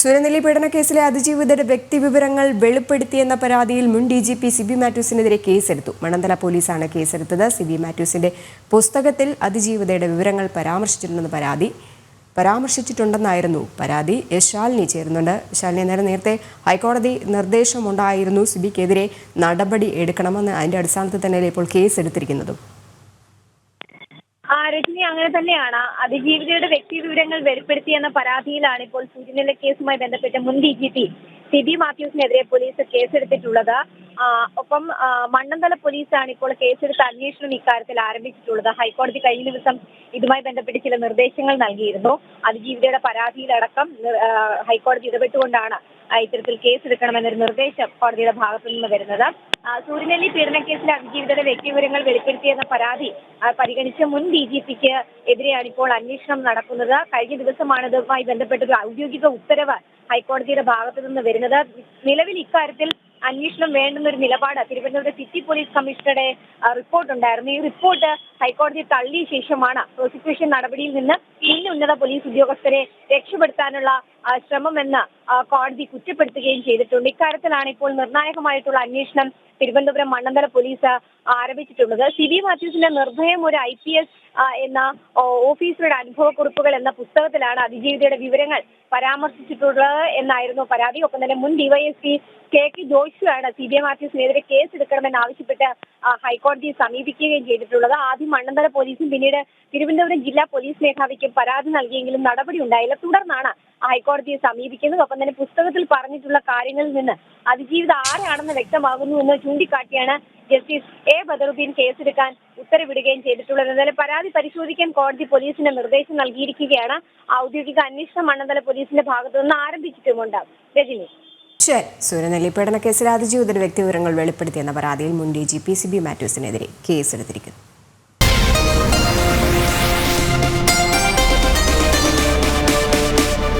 സുരനെല്ലി പീഡന കേസിലെ അതിജീവിതരുടെ വ്യക്തിവിവരങ്ങൾ വെളിപ്പെടുത്തിയെന്ന പരാതിയിൽ മുൻ ഡി ജി പി സിബി മാത്യൂസിനെതിരെ കേസെടുത്തു. മണന്തല പോലീസാണ് കേസെടുത്തത്. സിബി മാത്യൂസിന്റെ പുസ്തകത്തിൽ അതിജീവിതയുടെ വിവരങ്ങൾ പരാമർശിച്ചിട്ടുണ്ടെന്ന് പരാതി പരാമർശിച്ചിട്ടുണ്ടെന്നായിരുന്നു പരാതി. ശാലിനി ചേരുന്നുണ്ട്. ശാലിനി നേരെ നേരത്തെ ഹൈക്കോടതി നിർദ്ദേശമുണ്ടായിരുന്നു സിബിക്കെതിരെ നടപടി എടുക്കണമെന്ന്. അതിന്റെ അടിസ്ഥാനത്തിൽ തന്നെയല്ലേ ഇപ്പോൾ കേസ് എടുത്തിരിക്കുന്നതും ആ രജനി അങ്ങനെ തന്നെയാണ്. അതിജീവിതയുടെ വ്യക്തി വിവരങ്ങൾ വെളിപ്പെടുത്തിയെന്ന പരാതിയിലാണ് ഇപ്പോൾ സൂര്യനില കേസുമായി ബന്ധപ്പെട്ട് മുൻ ഡി ജി പി സിബി മാത്യൂസിനെതിരെ പോലീസ് കേസെടുത്തിട്ടുള്ളത്. ഒപ്പം മണ്ണന്തല പോലീസാണ് ഇപ്പോൾ കേസെടുത്ത അന്വേഷണം ഇക്കാര്യത്തിൽ ആരംഭിച്ചിട്ടുള്ളത്. ഹൈക്കോടതി കഴിഞ്ഞ ദിവസം ഇതുമായി ബന്ധപ്പെട്ട് ചില നിർദ്ദേശങ്ങൾ നൽകിയിരുന്നു. അതിജീവിതയുടെ പരാതിയിലടക്കം ഹൈക്കോടതി ഇടപെട്ടുകൊണ്ടാണ് ഇത്തരത്തിൽ കേസെടുക്കണമെന്നൊരു നിർദ്ദേശം കോടതിയുടെ ഭാഗത്തു നിന്ന് വരുന്നത്. സൂര്യനെല്ലി പീഡനക്കേസിലെ അതിജീവിതയുടെ വ്യക്തിവിവരങ്ങൾ വെളിപ്പെടുത്തിയെന്ന പരാതി പരിഗണിച്ച മുൻ ഡി ജി പിക്ക് എതിരെയാണ് ഇപ്പോൾ അന്വേഷണം നടക്കുന്നത്. കഴിഞ്ഞ ദിവസമാണ് ഇതുമായി ബന്ധപ്പെട്ട ഒരു ഔദ്യോഗിക ഉത്തരവ് ഹൈക്കോടതിയുടെ ഭാഗത്തു നിന്ന് വരുന്നത്. നിലവിൽ ഇക്കാര്യത്തിൽ അന്വേഷണം വേണ്ടുന്ന ഒരു നിലപാട് തിരുവനന്തപുരം സിറ്റി പോലീസ് കമ്മീഷണറുടെ റിപ്പോർട്ട് ഉണ്ടായിരുന്നു ഈ റിപ്പോർട്ട് ഹൈക്കോടതി തള്ളിയ ശേഷമാണ് പ്രോസിക്യൂഷൻ നടപടിയിൽ നിന്ന് ഇന്ന് ഉന്നത പോലീസ് ഉദ്യോഗസ്ഥരെ രക്ഷപ്പെടുത്താനുള്ള ശ്രമമെന്ന് കോടതി കുറ്റപ്പെടുത്തുകയും ചെയ്തിട്ടുണ്ട്. ഇക്കാര്യത്തിലാണ് ഇപ്പോൾ നിർണായകമായിട്ടുള്ള അന്വേഷണം തിരുവനന്തപുരം മണ്ണന്തല പോലീസ് ആരംഭിച്ചിട്ടുള്ളത്. സി ബി മാത്യൂസിന്റെ നിർഭയം ഒരു ഐ പി എസ് എന്ന ഓഫീസറുടെ അനുഭവക്കുറിപ്പുകൾ എന്ന പുസ്തകത്തിലാണ് അതിജീവിതയുടെ വിവരങ്ങൾ പരാമർശിച്ചിട്ടുള്ളത് എന്നായിരുന്നു പരാതി. ഒപ്പം തന്നെ മുൻ ഡിവൈഎസ്പി കെ കെ ജോഷുവാണ് സി ബി മാത്യൂസിനെതിരെ കേസ് എടുക്കണമെന്ന് ആവശ്യപ്പെട്ട് ഹൈക്കോടതിയെ സമീപിക്കുകയും ചെയ്തിട്ടുള്ളത്. ആദ്യം മണ്ണന്തല പോലീസും പിന്നീട് തിരുവനന്തപുരം ജില്ലാ പോലീസ് മേധാവിക്കും പരാതി നൽകിയെങ്കിലും നടപടി ഉണ്ടായില്ല. തുടർന്നാണ് ഹൈക്കോടതിയെ സമീപിക്കുന്നത് ഒപ്പം തന്നെ പുസ്തകത്തിൽ പറഞ്ഞിട്ടുള്ള കാര്യങ്ങളിൽ നിന്ന് അതിജീവിത ആരാണെന്ന് വ്യക്തമാകുന്നു എന്ന് ചൂണ്ടിക്കാട്ടിയാണ് ജസ്റ്റിസ് എ ബദറുദ്ദീൻ കേസെടുക്കാൻ ഉത്തരവിടുകയും ചെയ്തിട്ടുള്ളത്. എന്നാലും പരാതി പരിശോധിക്കാൻ കോടതി പോലീസിന് നിർദ്ദേശം നൽകിയിരിക്കുകയാണ്. ഔദ്യോഗിക അന്വേഷണം മണ്ണന്തല പോലീസിന്റെ ഭാഗത്തു നിന്ന് ആരംഭിച്ചിട്ടുമുണ്ട്. രജനി. ശരി. സൂര്യനെല്ലി കേസിൽ അതിജീവിതര അതിജീവിതരുടെ വ്യക്തിവിവരങ്ങൾ വെളിപ്പെടുത്തിയെന്ന പരാതിയിൽ മുൻ D G P C B മാത്യൂസിനെതിരെ കേസെടുത്തിരിക്കുന്നു.